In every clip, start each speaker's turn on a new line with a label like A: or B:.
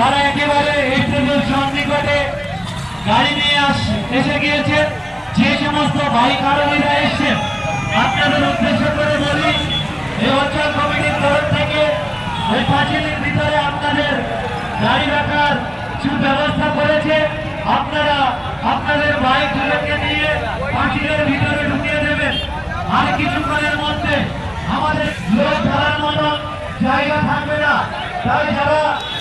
A: তারা একেবারে এপ্রিলের সন্নিকটে গাড়ি নিয়ে আস এসে গিয়েছে। যে সমস্ত বাইক আরোহীরা এসছেন আপনাদের উদ্দেশ্য করে বলি এই অঞ্চল কমিটির তরফ থেকে ওই পাঁচিলের ভিতরে আপনাদের গাড়ি রাখার সুব্যবস্থা করেছে। আপনারা আপনাদের বাইকগুলোকে নিয়ে পাঁচিলের ভিতরে ঢুকিয়ে দেবেন। আর কিছুক্ষণের মধ্যে আমাদের লোক ধরার মতো জায়গা থাকবে না। তাই যারা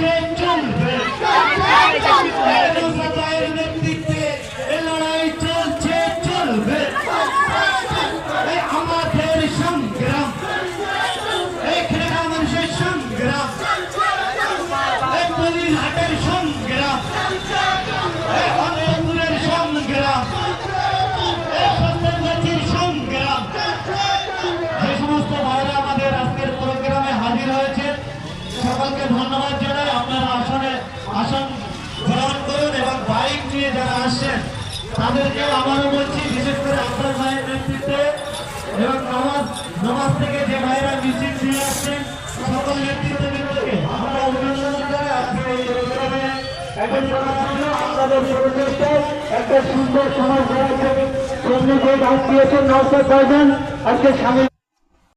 A: চলছে চলবে নেতৃত্বে এ লড়াই চলছে চলবে আমাদের সংগ্রাম এখানে মানুষের সংগ্রাম বলিরহাটের সংগ্রাম অনেকগুলোর সংগ্রাম সংগ্রাম যে সমস্ত ভাইরা আমাদের আজকের প্রোগ্রামে হাজির হয়েছে, সকলকে ধন্যবাদ জানাই আপনারা আসনে আসন গ্রহণ করুন এবং বাইক নিয়ে যারা আসছেন তাদেরকে আবারও বলছি, বিশেষ করে আপনার ভাইয়ের নেতৃত্বে এবং নামাজ নামাজ থেকে যে ভাইরা মিছিল নিয়ে আসছেন, সকল নেতৃত্ববৃন্দকে আমরা অভিনন্দন জানাই। আজকে এই অনুষ্ঠানে আপনাদের প্রচেষ্টায় একটা সুন্দর সমাজ গড়ার জন্য দিয়েছেন নওসাদ ভাইজান। আজকে সামিল